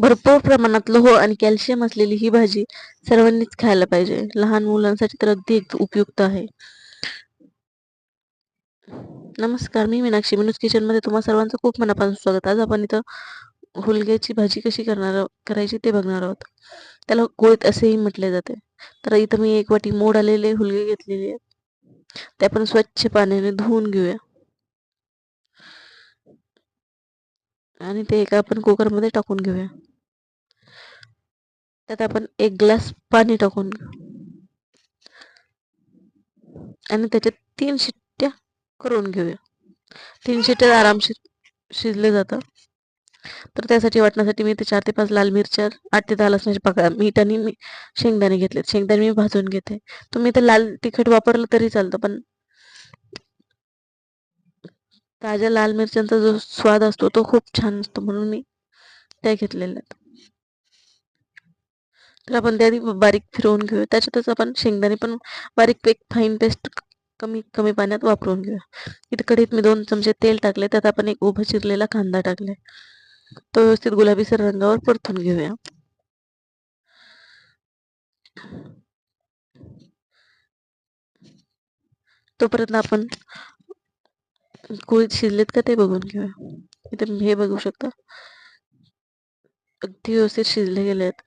भरपूर प्रमाणात लोह आणि कॅल्शियम असलेली ही भाजी सर्वांनीच खायला पाहिजे. लहान मुलांसाठी तर अगदी एक उपयुक्त आहे. नमस्कार मी मीनाक्षी मिनूज किचनमध्ये तुम्हा सर्वांचं खूप मनापासून स्वागत. आज आपण इथं हुलग्याची भाजी कशी करणार करायची ते बघणार आहोत. त्याला गोळीत असेही म्हटले जाते. तर इथं मी एक वाटी मोड आलेले हुलगे घेतलेले आहेत. ते आपण स्वच्छ पाण्याने धुवून घेऊया. आणि ते एका आपण कुकरमध्ये टाकून घेऊया. त्यात आपण एक ग्लास पाणी टाकून घेऊ. आणि त्याच्यात तीन शिट्ट्या करून घेऊया. तीन शिट्ट्या आरामशीर शिजले जातं तर त्यासाठी वाटण्यासाठी मी ते चार ते पाच लाल मिरच्या आठ ते दहा लसणाचे पाकळ्या मीठ आणि शेंगदाणे घेतलेत. शेंगदाणे मी भाजून घेते. तुम्ही ते लाल तिखट वापरलं तरी चालतं पण ताज्या लाल मिरच्यांचा जो स्वाद असतो तो खूप छान असतो म्हणून मी त्या घेतलेल्या आहेत. तर आपण त्या बारीक फिरवून घेऊया. त्याच्यातच आपण शेंगदाणे पण बारीक एक फाईन पेस्ट कमी कमी पाण्यात वापरून घेऊया. इथे कढीत मी दोन चमचे तेल टाकले त्यात आपण एक उभं चिरलेला कांदा टाकले तो व्यवस्थित गुलाबीसर रंगावर परतून घेऊया. तोपर्यंत आपण कुळीत शिजलेत का ते बघून घेऊया. इथे हे बघू शकता. अगदी व्यवस्थित शिजले गेले आहेत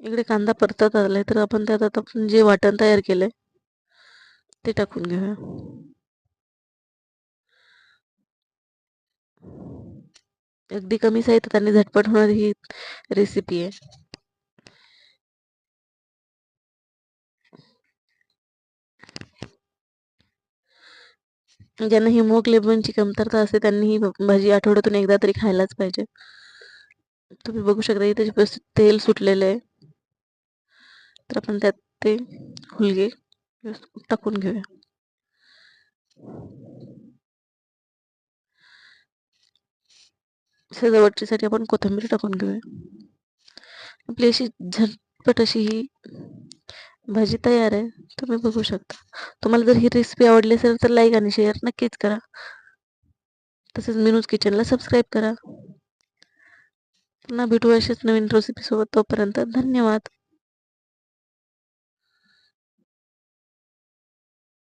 इकडे कांदा परतत आलाय तर आपण त्यात आता आपण जे वाटण तयार केलंय ते टाकून घेऊया. अगदी कमी साहित्यात आणि झटपट होणारी ही रेसिपी आहे. ज्यांना हिमोग्लोबिनची कमतरता असते त्यांनी ही भाजी आठवड्यातून एकदा तरी खायलाच पाहिजे. तुम्ही बघू शकता इथे तेल सुटलेलं आहे. तर आपण त्यात ते हुलगे टाकून घेऊया. सजावटीसाठी आपण कोथिंबीर टाकून घेऊया. आपली अशी झटपट अशी ही भाजी तयार आहे. तुम्ही बघू शकता. तुम्हाला जर ही रेसिपी आवडली असेल तर लाईक आणि शेअर नक्कीच करा. तसेच मिनूज किचनला सबस्क्राईब करा. पुन्हा भेटू अशाच नवीन रेसिपी सोबत तोपर्यंत धन्यवाद.